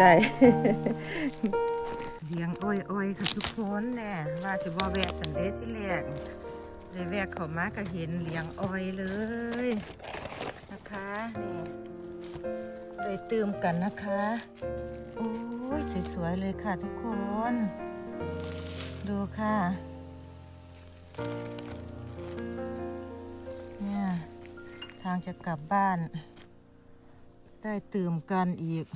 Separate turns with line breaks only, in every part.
ได้ เลี้ยงอ้อยๆค่ะทุกคนแน่ว่าสิบ่แวะสันเดที่แรกเลยแวะเขามาก็เห็นเลี้ยงอ้อยเลยนะคะนี่เลยตื่มกันนะคะโอ้ยสวยๆเลยค่ะทุกคน ดูค่ะเนี่ยทางจะกลับบ้าน ได้ตื่มกันอีก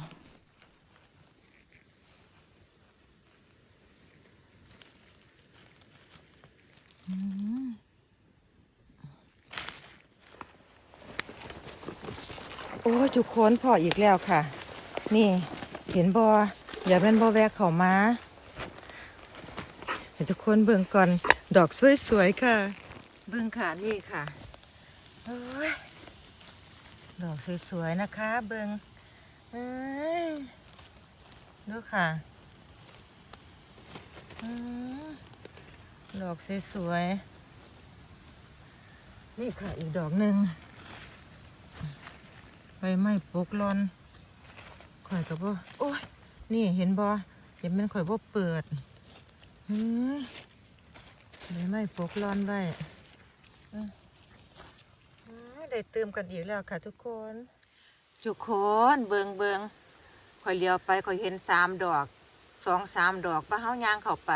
โอ้ทุกคนพออีกแล้วค่ะ นี่เห็นบออย่าเป็นบอแวกเขามาให้ทุกคนเบิ่งก่อนดอกสวยๆค่ะ เบิ่งค่ะนี่ค่ะอดอกสวยๆนะคะ เบิ่งเอ้ยดูค่ะอืม ดอกสวยๆ นี่ค่ะอีกดอกหนึ่งใบไม้ปกลอนข่อยกับบ่โอ้ย นี่เห็นบ่เห็นมันข่อยบ่เปิดเฮ้ยเลยไม่ปกรอนไว้ได้เติมกันอีกแล้วค่ะทุกคน ทุกคนเบิงเบิงข่อยเลี้ยวไปข่อยเห็นสามดอกสองสามดอกป้าเฮายางเข้าไป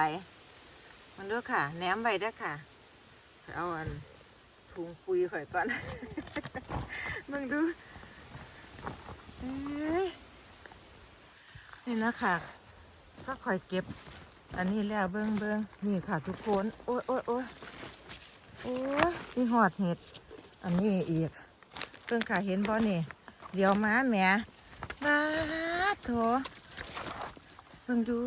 มันด้วยค่ะแหนมไว้ด้อค่ะเอาอันถุงปุยข่อยก่อนมึงดูเอ้ยนี่นะค่ะก็คอยเก็บ อันนี้แล้วเบิ้งเบิ้งนี่ค่ะทุกคน โอ้ยโอ้ยโอ้ยโอ้ยนี่หอดเห็ด อันนี้อีกเพิ่งค่ะเห็นบ่นี่ เดี๋ยวมาแหม่บาโถเบิ่งดู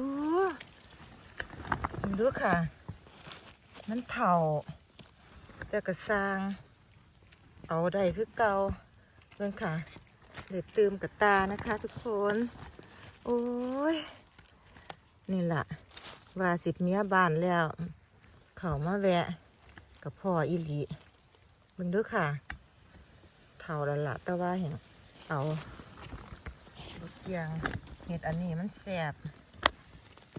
เบิ่งดูค่ะ มันเถ่า แต่กระซาง เอาได้คือเก่าเบิ่งค่ะเด็ดตืมกับตานะคะ ทุกคน โอ้ย นี่แหละว่าสิบเมียบานแล้ว เขามาแวะ กับพ่ออีลีมึงดูค่ะเท่าแล้วละแต่ว่าเห็นเอาบกยงเห็ดอันนี้มันแสบ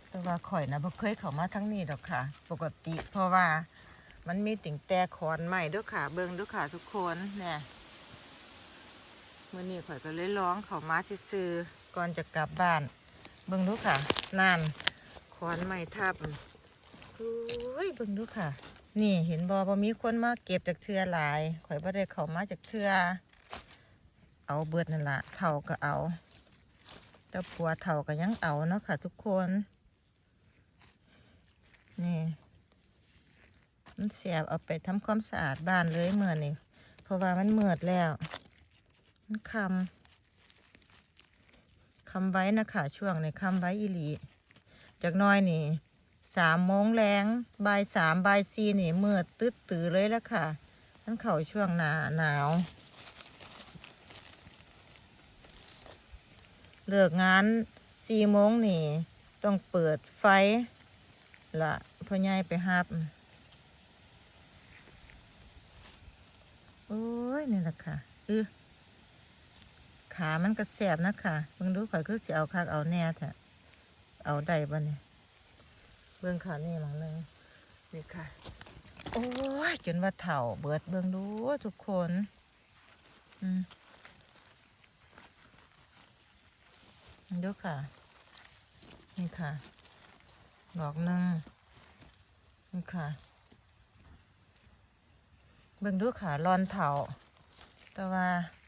แต่ว่าข่อยนะบ่เคยเข้ามาทั้งนี้ดอกค่ะ ปกติเพราะว่ามันมีติ่งแต่คอนใหม่ด้วยค่ะ เบิ่งด้วยค่ะทุกคนเนี่ยมื่อนี้ข่อยก็เลยร้องเขามาซื้อก่อนจะกลับบ้าน เบิ่งดูค่ะนั่นขอนไม้ทับอุ้ยเบิ่งดูค่ะ นี่เห็นบอบ่มีคนมาเก็บจากเทือหลายข่อยบ่ได้เขามาจากเทือเอาเบิดนั่นละเท่าก็เอา แต่ปัวเท่าก็ยังเอาเนาะค่ะ ทุกคน นี่มันเสียบเอาไปทำความสะอาดบ้านเลยเมื่อนี่เพราะว่ามันเมือดแล้ว มันคำคำไว้นะคะช่วงในคำไว้อีหลีจากน้อยนี่สามโมงแรงบ่ายสามบ่ายสี่นี่เมือดตึ๊ดตือเลยแล้วค่ะนั่นเข่าช่วงหนาหนาว เลิกงานสี่โมงนี่ต้องเปิดไฟ ละพ่อใหญ่ไปฮับโอ้ยนี่แหละค่ะเออขามันก็แสบนะค่ะเบิ่งดูข่อยคือสิเอาคักเอาแน่แท้เอาได้บ่เนี่ยเบิ่งขานี่หลังหนึงนี่ค่ะ โอ้ยจนว่าเถ่าเบิดเบิ่งดูทุกคน อืมดูค่ะ นี่ค่ะ ดอกหนึ่งนี่ค่ะ เบิ่งดูค่ะรอนเถาแต่ว่า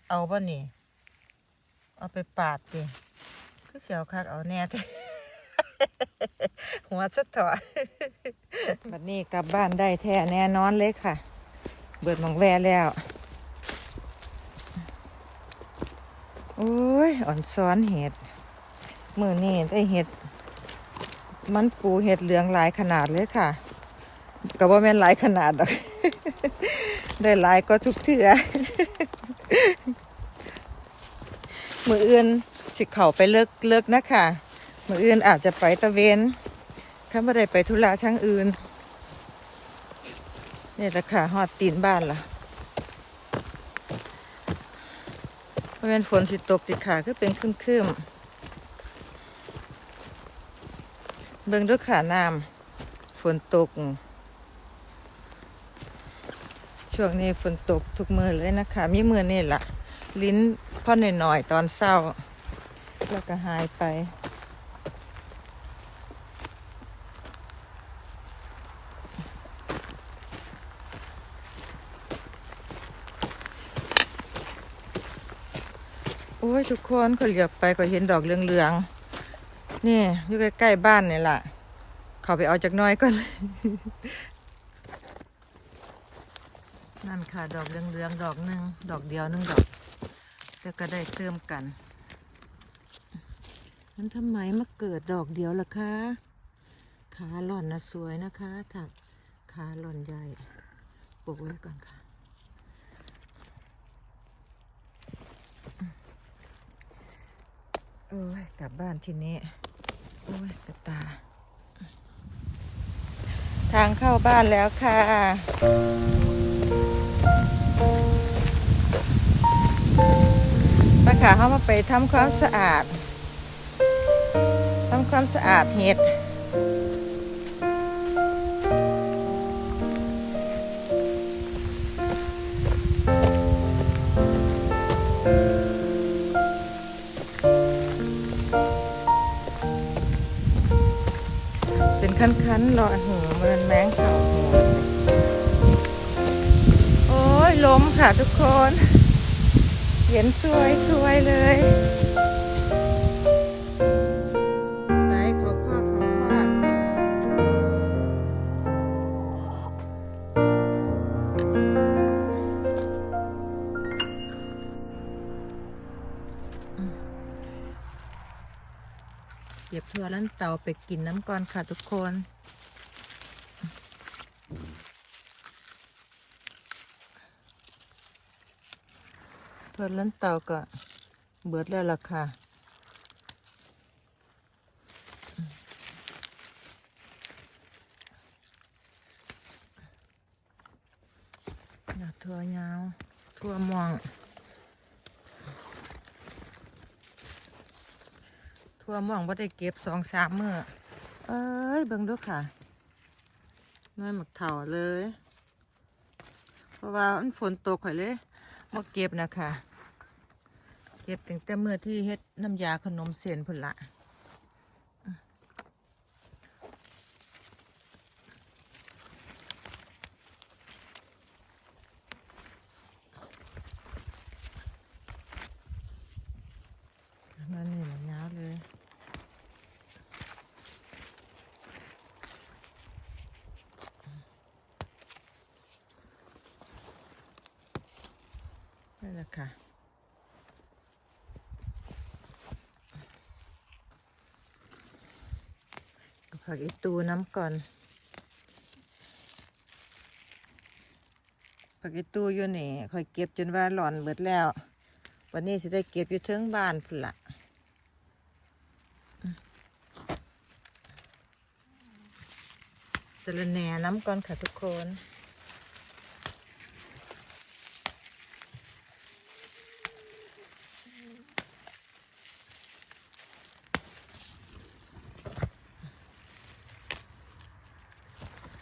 เอาบ่นี่ เอาไปปาดดิก็เสียวคักเอาแน่ท้หัวสะถอบัดนี้กลับบ้านได้แท้แน่นอนเลยค่ะ เบิดมองแวแล้วโอ้ย อ่อนซ้อนเห็ด มือนี่ได้เห็ด มันปูเห็ดเหลืองหลายขนาดเลยค่ะก็ว่าแม่นหลายขนาดดอก ได้หลายก็ทุกเถื่อมืออื่นสิเขาไปเลิกเลิกนะค่ะ มืออื่นอาจจะไปตะเวนถ้าไม่ได้ไปธุระช่างอื่นนี่แหละค่ะหอดตีนบ้านล่ะมันเป็นฝนสิตกติดขาก็เป็นครึมๆ เบิ่งด้วยขาน้ำฝนตก ช่วงนี้ฝนตกทุกมือเลยนะคะ มีมือนี่ละลิ้นพ่อหน่อยๆ ตอนเศร้า แล้วก็หายไป โอ้ย ทุกคนขาเหลียบไปก็เห็นดอกเหลืองๆ นี่อยู่ใกล้ๆบ้านนี่แหละเขาไปเอาจากน้อยก่อนนั่นค่ะ ดอกเหลืองๆดอกหนึ่งดอกเดียวหนึ่งดอกแล้วก็ได้เติมกันนั้นทำไมมาเกิดดอกเดียวล่ะคะขาหล่อนนะสวยนะคะถักขาหล่อนใหญ่ปลูกไว้ก่อนค่ะโอ้ยกลับบ้านทีนี้ โอ้ยกระตา ทางเข้าบ้านแล้วค่ะป้าขาเขามาไปทำความสะอาด ทำความสะอาดเห็ด คันๆรอหูเหมือนแมงเข่าหูโอ้ยล้มค่ะทุกคน เห็นสวยสวยเลย เก็บทั่วลันเตาไปกินน้ำก่อนค่ะทุกคน ทั่วลันเตาก็เบิดแล้วล่ะค่ะดอกทั่วยาวทั่วม่วง ทั่วม่วงว่าได้เก็บสองสามมือเอ้ยเบิ่งดูค่ะน้อยหมักเถาเลย เพราะว่ามันฝนตกข่อยเลยมาเก็บนะคะเก็บตั้งแต่เมื่อที่เฮ็ดน้ำยาขนมเส้นพุ่นละนั่นนี่หยาว เลย นี่แหละค่ะ ผักอีตูน้ำก่อน ผักอีตูอยู่นี่คอยเก็บจนว่าหลอนเบิดแล้ว วันนี้สิได้เก็บอยู่เทิงบ้านพุ่นละะระแหน่น้ำก่อนค่ะทุกคน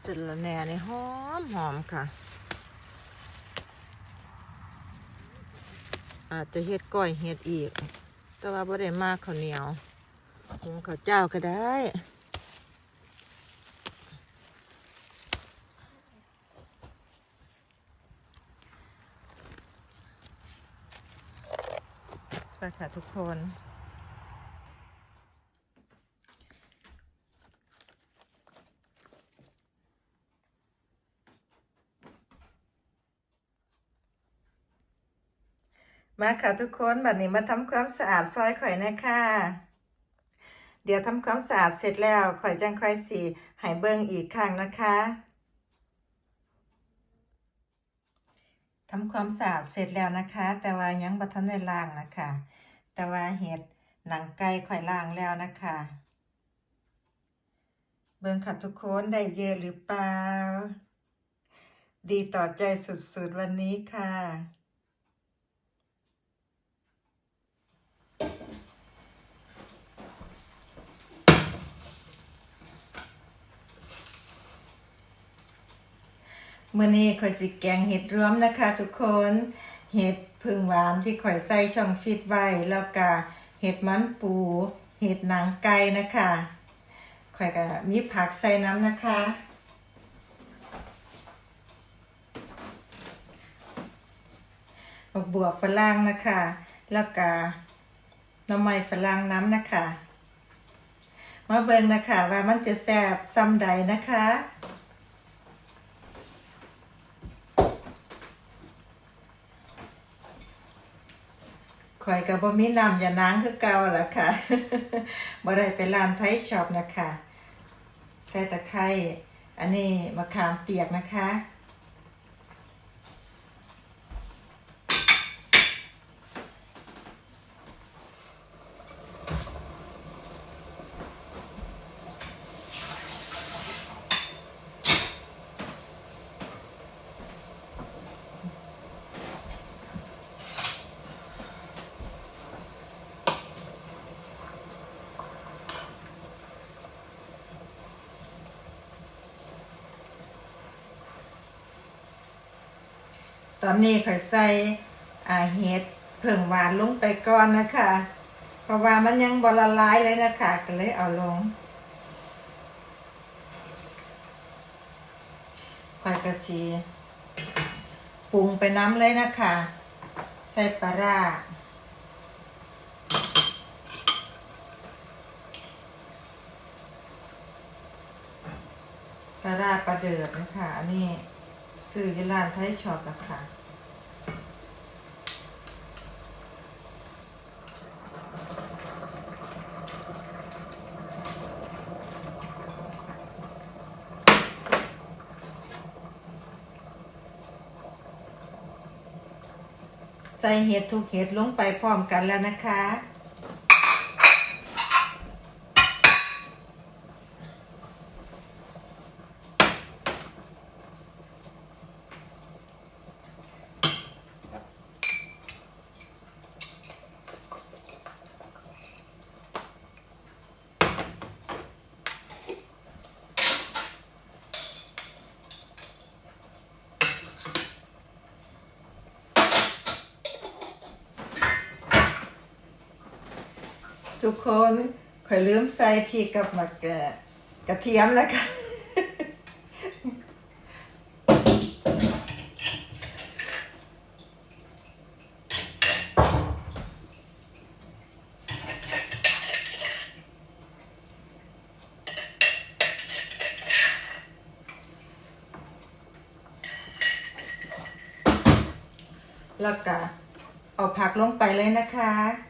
เสร็จแล้วแหน่นี่หอมหอมค่ะ อาจจะเฮ็ดก้อยเฮ็ดอีก แต่ว่าบ่ได้มากข้าวเหนียวหุงข้าวเจ้าก็ได้ ไปค่ะทุกคน มาค่ะทุกคนบัดนี้มาทำความสะอาดซอยข่อยนะคะเดี๋ยวทำความสะอาดเสร็จแล้วข่อยจังค่อยสีให้เบิ่งอีกครั้งนะคะ ทำความสะอาดเสร็จแล้วนะคะ แต่ว่ายังบ่ทันได้ล้างนะคะ แต่ว่าเห็ดหนังไก่ข่อยล้างแล้วนะคะ เบิ่งค่ะทุกคนได้เยอะหรือเปล่า ดีต่อใจสุดๆวันนี้ค่ะ มื่อนี้ข่อยสิแกงเห็ดรวมนะคะ ทุกคน เห็ดพึ่งหวานที่ข่อยใส่ช่องฟิตไว้แล้วก็เห็ดมันปู เห็ดหนังไก่นะคะข่อยก็มีผักใส่น้ำนะคะบักบวบฝรั่งนะคะ แล้วก็น้ำไม้ฝรั่งน้ำนะคะ มาเบิ่งนะคะว่ามันจะแซ่บซ้ำใดนะคะ ข่อยกับบ่มีน้ำยานางคือเก่าล่ะค่ะบ่ได้ไปร้านไทยช็อปนะคะใส่ตะไคร้อันนี้มะขามเปียกนะคะ อนนี้ข่อยใส่เห็ดเพิ่งหวานลงไปก่อนนะคะ เพราะว่ามันยังบละลายเลยนะคะก็เลยเอาลงข่อยกระสีปรุงไปน้ำเลยนะคะ ใส่ปลาร้าปลาร้าปลาเดือดนะคะ อันนี้ซื้อที่ร้านไทยช็อปนะคะ เห็ดทุกเห็ดลงไปพร้อมกันแล้วนะคะ ทุกคนข่อยลืมใส่พริกกับมะกะกระเทียมนะคะแล้วก็เอาผักลงไปเลยนะคะ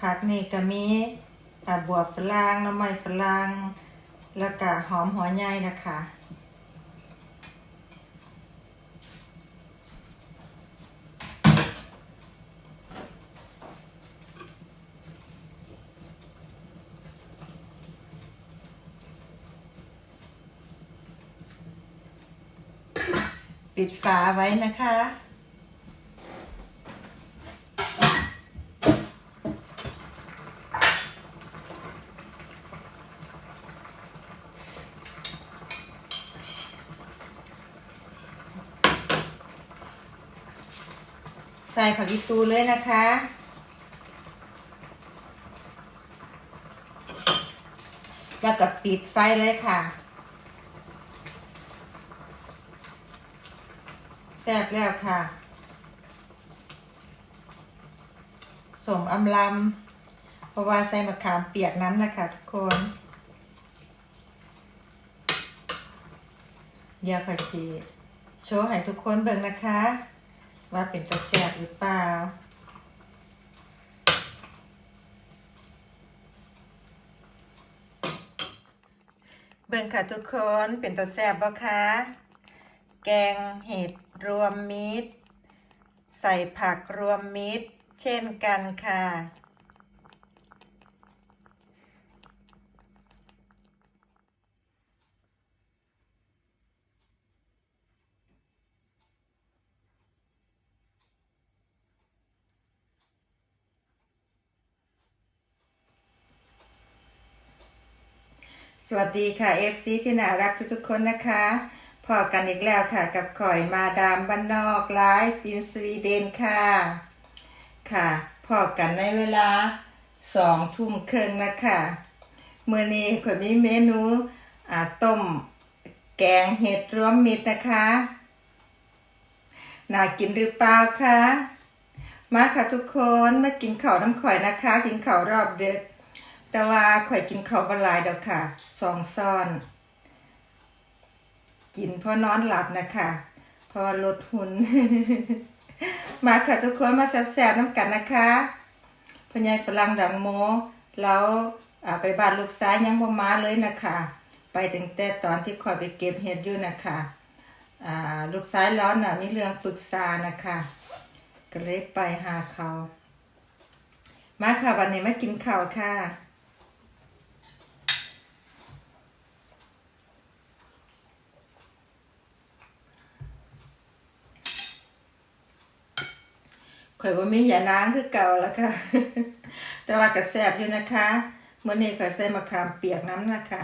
ผักนี่ก็มีอ่าบวบฝรั่งน้ำไม้ฝรั่งแล้วก็หอมหัวใหญ่นะคะปิดฝาไว้นะคะ ใส่ ผักอีตูเลยนะคะ แล้วก็ปิดไฟเลยค่ะแซ่บแล้วค่ะสมอำลำเพราะว่าใส่มะขามเปียกน้ำนะคะทุกคน เดี๋ยวขอชีโชว์ให้ทุกคนเบิ่งนะคะ ว่าเป็นตะแซบหรือเปล่า เบิ่งค่ะทุกคนเป็นตะแซบบ่คะ แกงเห็ดรวมมิตร ใส่ผักรวมมิตร เช่นกันค่ะ สวัสดีค่ะ FC ที่น่ารักทุกๆคนนะคะพอกันอีกแล้วค่ะกับข่อยมาดามบ้านนอกไลฟ์อินสวีเดนค่ะ ค่ะพอกันในเวลาสองทุ่มครึ่งนะคะเมื่อนี้ข่อยมีเมนูอ่าต้มแกงเห็ดรวมมิตรนะคะน่ากินหรือเปล่าคะมาค่ะทุกคนมากินข้าวน้ำข่อยนะคะกินข้าวรอบเดึก แต่ว่าข่อยกินข้าวบหลายเดอกค่ะสองซ่อน กินเพราะนอนหลับนะคะเพราะลดหุนมาค่ะทุกคนมาแซ่บๆน้ำกันนะคะพญายกำลังดังโมแล้วไปบ้านลูกซ้ายยังบ่มาเลยนะคะ ไปตั้งแต่ตอนที่คอยไปเก็บเห็ดอยู่นะคะอ่าลูกซ้ายร้อนน่ะมีเรื่องปรึกษานะคะ ก็เลยไปหาเขา มาค่ะวันนี้มากินข้าวค่ะ ข่อยว่ามีอย่านางคือเก่าแล้วค่ะ แต่ว่ากระแสบอยู่นะคะเมื่อนี้ข่อยใส่มะขามเปียกน้ำนะคะ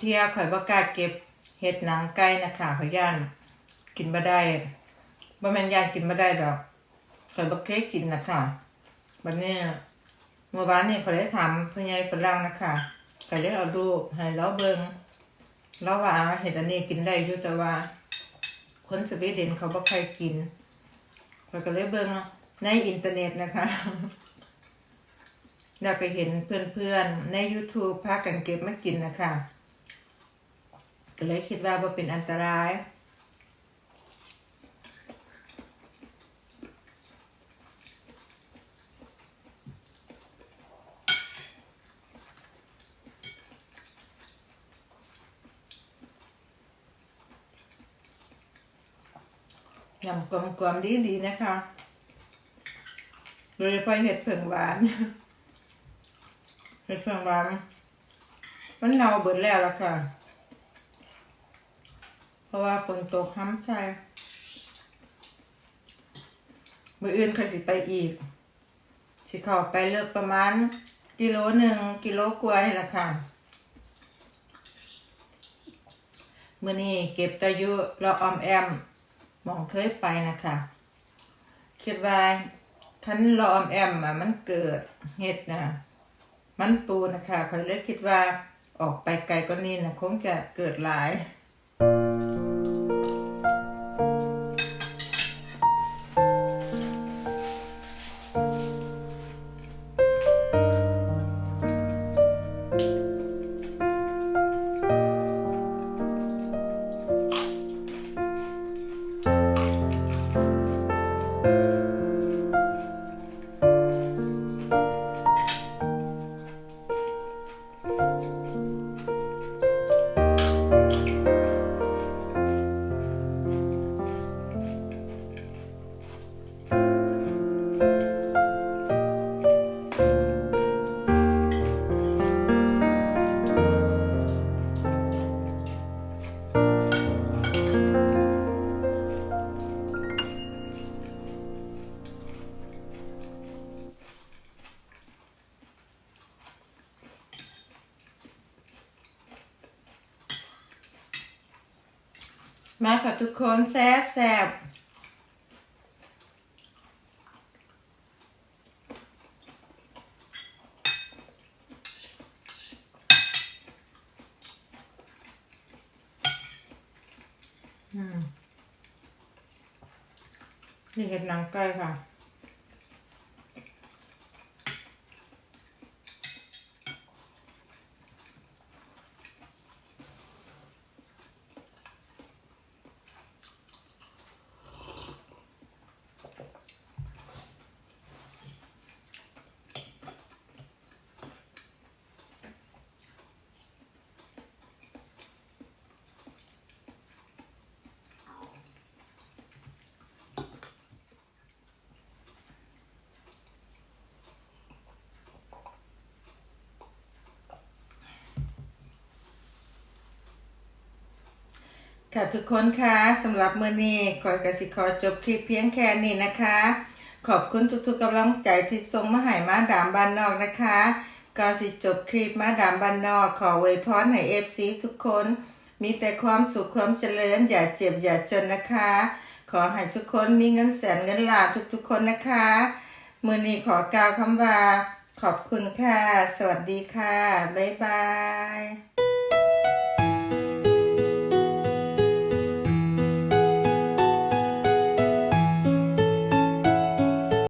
เที่ยข่อยบ่กล้าเก็บเห็ดหนังไก่นะคะข่อยย่านกินบ่ได้บ่แม่นย่านกินบ่ได้ดอกข่อยบ่เคยกินนะคะบัดนี้เมื่อวานนี้ข่อยได้ถามผู้ใหญ่ฝรั่งนะคะข่อยได้เอารูปให้เราเบิ่งเราว่าเห็ดอันนี้กินได้อยู่แต่ว่า คนสวีเดนเขาบ่ใครกินข่อยก็เลยเบิ่งในอินเทอร์เน็ตนะคะแล้วก็เห็นเพื่อนๆ ใน YouTube พากันเก็บมากินนะคะ ก็เลยคิดว่าบ่เป็นอันตรายยำกลมๆดีๆนะคะ โดยเฉพาะเห็ดเผืองหวาน เห็ดเผืองหวาน มันเน่าเบิดแล้วล่ะค่ะ เพราะว่าฝนตกห้ำใจมืออื่นเคยสิไปอีก สิเข้าไปเลิกประมาณ กิโลหนึ่งกิโลกว่านี่แหละค่ะมื่อนี้เก็บตะยุเราออมแอมมองเคยไปนะคะคิดว่าคันรออมแอมอะมันเกิดเห็ดนะมันปูนะคะเขาเลยคิดว่าออกไปไกลกว่านี้นะคงจะเกิดหลาย คนแซบแซบนี่เห็ดหนังไก่ค่ะ ค่ะทุกคนคะสำหรับมือนี้ขอยกสิขอจบคลิปเพียงแค่นี้นะคะ ขอบคุณทุกๆกำลังใจที่ส่งมาให้มาดามบ้านนอกนะคะก็สิจบคลิปมาดามบ้านนอก ขออวยพรให้ FC ทุกคน มีแต่ความสุขความเจริญ อย่าเจ็บอย่าจนนะคะ ขอให้ทุกคนมีเงินแสนเงินล้านทุกๆคนนะคะ มือนี้ขอกล่าวคำว่า ขอบคุณค่ะ สวัสดีค่ะ บ๊ายบาย